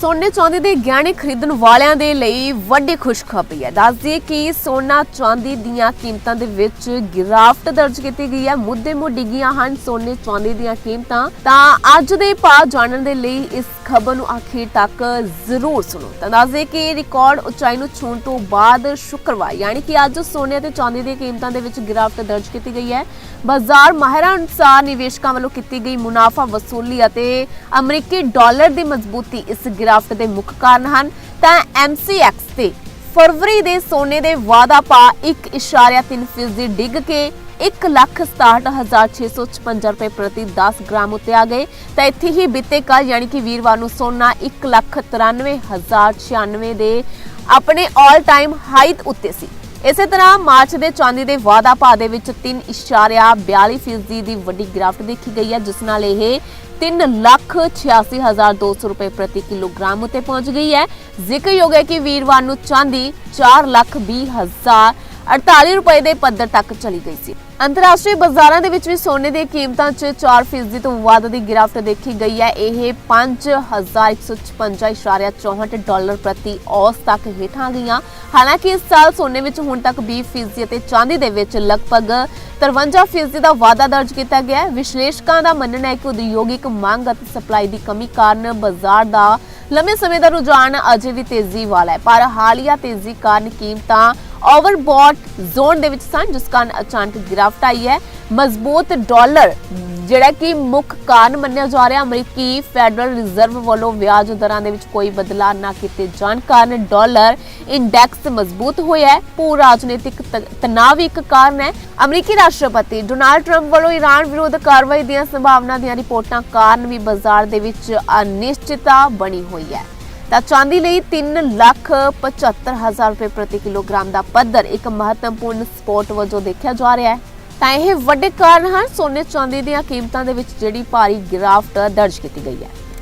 ਸੋਨੇ ਚਾਂਦੀ ਦੇ ਗਹਿਣੇ ਖਰੀਦਣ ਵਾਲਿਆਂ ਦੇ ਲਈ ਵੱਡੀ ਖੁਸ਼ਖਬਰੀ ਹੈ। ਦੱਸ ਦਈਏ ਕਿ ਸੋਨਾ ਚਾਂਦੀ ਦੀਆਂ ਕੀਮਤਾਂ ਦੇ ਵਿੱਚ ਗਿਰਾਵਟ ਦਰਜ ਕੀਤੀ ਗਈ ਹੈ। ਮੁੱਦੇ ਮੁੱਢ ਡਿੱਗੀਆਂ ਹਨ ਸੋਨੇ ਚਾਂਦੀ ਦੀਆਂ ਕੀਮਤਾਂ। ਤਾਂ ਅੱਜ ਦੇ ਭਾਅ ਜਾਣਨ ਦੇ ਲਈ ਇਸ ਖਬਰ ਨੂੰ ਆਖਿਰ ਤੱਕ ਜ਼ਰੂਰ ਸੁਣੋ। ਤਾਂ ਕਿ ਰਿਕਾਰਡ ਉਚਾਈ ਨੂੰ ਛੂਹਣ ਤੋਂ ਬਾਅਦ ਸ਼ੁੱਕਰਵਾਰ, ਯਾਨੀ ਕਿ ਅੱਜ ਸੋਨੇ ਅਤੇ ਚਾਂਦੀ ਦੀਆਂ ਕੀਮਤਾਂ ਦੇ ਵਿੱਚ ਗਿਰਾਵਟ ਦਰਜ ਕੀਤੀ ਗਈ ਹੈ। ਬਾਜ਼ਾਰ ਮਾਹਿਰਾਂ ਅਨੁਸਾਰ ਨਿਵੇਸ਼ਕਾਂ ਵੱਲੋਂ ਕੀਤੀ ਗਈ ਮੁਨਾਫਾ ਵਸੂਲੀ ਅਤੇ ਅਮਰੀਕੀ ਡਾਲਰ ਦੀ ਮਜ਼ਬੂਤੀ ਇਸ ਗਿਰਾਵਟ ਦੇ ਮੁੱਖ ਕਾਰਨ ਹਨ। ਤਾਂ MCX ਤੇ ਫਰਵਰੀ ਦੇ ਸੋਨੇ ਦੇ ਵਾਧਾ ਪਾ 1.3 ਫੀਸਦੀ ਡਿੱਗ ਕੇ 167656 ਰੁਪਏ ਪ੍ਰਤੀ 10 ਗ੍ਰਾਮ ਉੱਤੇ ਆ ਗਏ। ਤਾਂ ਇੱਥੇ ਹੀ ਬੀਤੇ ਕੱਲ ਯਾਨੀ ਕਿ ਵੀਰਵਾਰ ਨੂੰ ਸੋਨਾ 193096 ਦੇ ਆਪਣੇ 올 ਟਾਈਮ ਹਾਈਟ ਉੱਤੇ ਸੀ। ਇਸੇ ਤਰ੍ਹਾਂ ਮਾਰਚ ਦੇ ਚਾਂਦੀ ਦੇ ਵਾਧਾ ਭਾਅ ਦੇ ਵਿੱਚ 3.42 ਫੀਸਦੀ ਦੀ ਵੱਡੀ ਗਿਰਾਵਟ ਦੇਖੀ ਗਈ ਹੈ, ਜਿਸ ਨਾਲ ਇਹ 386200 ਰੁਪਏ ਪ੍ਰਤੀ ਕਿਲੋਗ੍ਰਾਮ ਉਤੇ ਪਹੁੰਚ ਗਈ ਹੈ। ਜ਼ਿਕਰਯੋਗ ਹੈ ਕਿ ਵੀਰਵਾਰ ਨੂੰ ਚਾਂਦੀ 420048 ਰੁਪਏ ਦੇ ਪੱਧਰ ਤੱਕ ਚਲੀ ਗਈ ਸੀ। ਅੰਤਰਰਾਸ਼ਟਰੀ ਬਾਜ਼ਾਰਾਂ ਦੇ ਵਿੱਚ ਵੀ ਸੋਨੇ ਦੀਆਂ ਕੀਮਤਾਂ 'ਚ 4% ਤੋਂ ਵੱਧ ਦੀ ਗਿਰਾਵਟ ਦੇਖੀ ਗਈ ਹੈ। ਇਹ 5156.64 ਡਾਲਰ ਪ੍ਰਤੀ ਔਸ ਤੱਕ ਹੇਠਾਂ ਗਈਆਂ। ਹਾਲਾਂਕਿ ਇਸ ਸਾਲ ਸੋਨੇ ਵਿੱਚ ਹੁਣ ਤੱਕ 20% ਅਤੇ ਚਾਂਦੀ ਦੇ ਵਿੱਚ ਲਗਭਗ 53% ਦਾ ਵਾਧਾ ਦਰਜ ਕੀਤਾ ਗਿਆ ਹੈ। ਵਿਸ਼ਲੇਸ਼ਕਾਂ ਦਾ ਮੰਨਣਾ ਹੈ ਕਿ ਉਦਯੋਗਿਕ ਮੰਗ ਅਤੇ ਸਪਲਾਈ ਦੀ ਕਮੀ ਕਾਰਨ ਬਾਜ਼ਾਰ ਦਾ ਲੰਮੇ ਸਮੇਂ ਦਾ ਰੁਝਾਨ ਅਜੇ ਵੀ ਤੇਜ਼ੀ ਵਾਲਾ ਹੈ। ਪਰ ਹਾਲੀਆ ਤੇਜ਼ੀ ਕਾਰਨ ਕੀਮਤਾਂ ਓਵਰਬੌਟ ਜ਼ੋਨ ਦੇ ਵਿੱਚ ਸਨ, ਜਿਸ ਕਾਰਨ ਅਚਾਨਕ ਗਿਰਾਵਟ ਆਈ ਹੈ। ਮਜ਼ਬੂਤ ਡਾਲਰ, ਜਿਹੜਾ ਕਿ ਮੁੱਖ ਕਾਰਨ ਮੰਨਿਆ ਜਾ ਰਿਹਾ, ਅਮਰੀਕੀ ਫੈਡਰਲ ਰਿਜ਼ਰਵ ਵੱਲੋਂ ਵਿਆਜ ਦਰਾਂ ਦੇ ਵਿੱਚ ਕੋਈ ਬਦਲਾਅ ਨਾ ਕੀਤੇ ਜਾਣ ਕਾਰਨ ਡਾਲਰ ਇੰਡੈਕਸ ਮਜ਼ਬੂਤ ਹੋਇਆ ਹੈ। ਭੂ ਰਾਜਨੀਤਿਕ ਤ- ਤਣਾਅ ਵੀ ਇੱਕ ਕਾਰਨ ਹੈ। ਅਮਰੀਕੀ ਰਾਸ਼ਟਰਪਤੀ ਡੋਨਾਲਡ ਟਰੰਪ ਵੱਲੋਂ ਈਰਾਨ ਵਿਰੁੱਧ ਕਾਰਵਾਈ ਦੀਆਂ ਸੰਭਾਵਨਾ ਦੀਆਂ ਰਿਪੋਰਟਾਂ ਕਾਰਨ ਵੀ ਬਾਜ਼ਾਰ ਦੇ ਵਿੱਚ ਅਨਿਸ਼ਚਿਤਤਾ ਬਣੀ ਹੋਈ ਹੈ। ਤਾਂ ਚਾਂਦੀ ਲਈ 375000 ਰੁਪਏ ਪ੍ਰਤੀ ਕਿਲੋਗ੍ਰਾਮ ਦਾ ਪੱਧਰ ਇੱਕ ਮਹੱਤਵਪੂਰਨ ਸਪੋਰਟ ਵਜੋਂ ਦੇਖਿਆ ਜਾ ਰਿਹਾ ਹੈ। ਤਾਂ ਇਹ ਵੱਡੇ ਕਾਰਨ ਹਨ, ਸੋਨੇ ਚਾਂਦੀ ਦੀਆਂ ਕੀਮਤਾਂ ਦੇ ਵਿੱਚ ਜਿਹੜੀ ਭਾਰੀ ਗਿਰਾਵਟ ਦਰਜ ਕੀਤੀ ਗਈ ਹੈ।